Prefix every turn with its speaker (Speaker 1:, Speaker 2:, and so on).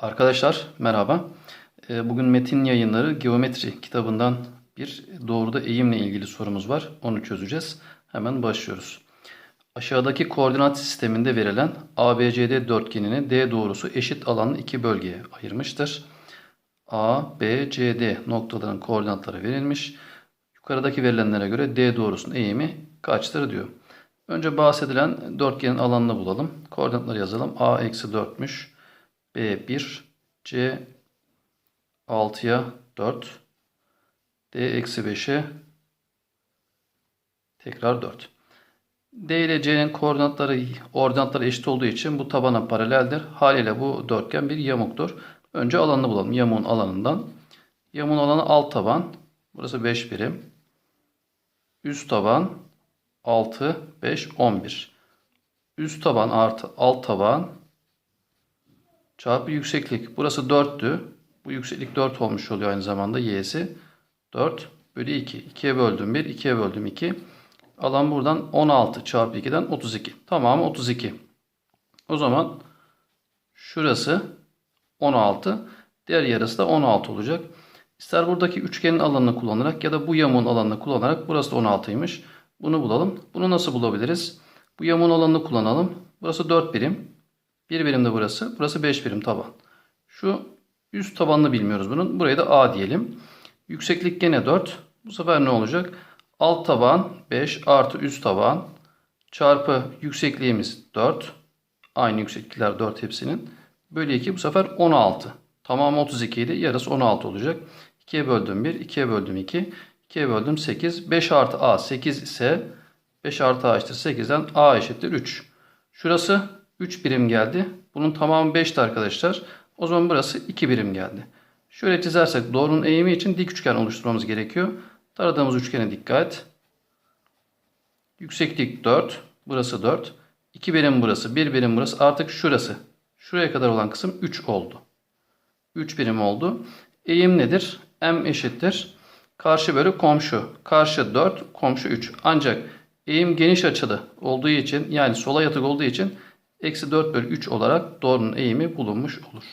Speaker 1: Arkadaşlar merhaba. Ee, Bugün Metin Yayınları Geometri kitabından bir doğruda eğimle ilgili sorumuz var. Onu çözeceğiz. Hemen başlıyoruz. Aşağıdaki koordinat sisteminde verilen ABCD dörtgenini D doğrusu eşit alanlı iki bölgeye ayırmıştır. A, B, C, D noktaların koordinatları verilmiş. Yukarıdaki verilenlere göre D doğrusunun eğimi kaçtır diyor. Önce bahsedilen dörtgenin alanını bulalım. Koordinatları yazalım. A eksi 4'müş. B 1, C 6'ya 4, D eksi 5'e tekrar 4. D ile C'nin koordinatları ordinatları eşit olduğu için bu tabana paraleldir. Haliyle bu dörtgen bir yamuktur. Önce alanını bulalım. Yamuğun alanından. Yamuğun alanı alt taban. Burası 5 birim. Üst taban 6, 5, 11. Üst taban artı alt taban çarpı yükseklik. Burası 4'tü. Bu yükseklik 4 olmuş oluyor aynı zamanda y'si. 4 bölü 2. 2'ye böldüm 1, 2'ye böldüm 2. Alan buradan 16 çarpı 2'den 32. Tamamı 32. O zaman şurası 16. Diğer yarısı da 16 olacak. İster buradaki üçgenin alanını kullanarak ya da bu yamuğun alanını kullanarak burası da 16'ymış. Bunu bulalım. Bunu nasıl bulabiliriz? Bu yamuğun alanını kullanalım. Burası 4 birim. 1 birim de burası. Burası 5 birim taban. Şu üst tabanını bilmiyoruz bunun. Buraya da A diyelim. Yükseklik gene 4. Bu sefer ne olacak? Alt taban 5 artı üst taban çarpı yüksekliğimiz 4. Aynı yükseklikler 4 hepsinin. Bölü 2 bu sefer 16. Tamamı 32 idi. Yarısı 16 olacak. 2'ye böldüm 1. 2'ye böldüm 2. 2'ye böldüm 8. 5 artı A 8 ise 5 artı A eşittir 8'den A eşittir 3. Şurası 3 birim geldi. Bunun tamamı 5'ti arkadaşlar. O zaman burası 2 birim geldi. Şöyle çizersek doğrunun eğimi için dik üçgen oluşturmamız gerekiyor. Taradığımız üçgene dikkat. Yükseklik 4. Burası 4. 2 birim burası. 1 birim burası. Artık şurası. Şuraya kadar olan kısım 3 oldu. 3 birim oldu. Eğim nedir? M eşittir. Karşı bölü komşu. Karşı 4, komşu 3. Ancak eğim geniş açılı olduğu için yani sola yatık olduğu için eksi 4 bölü 3 olarak doğrunun eğimi bulunmuş olur.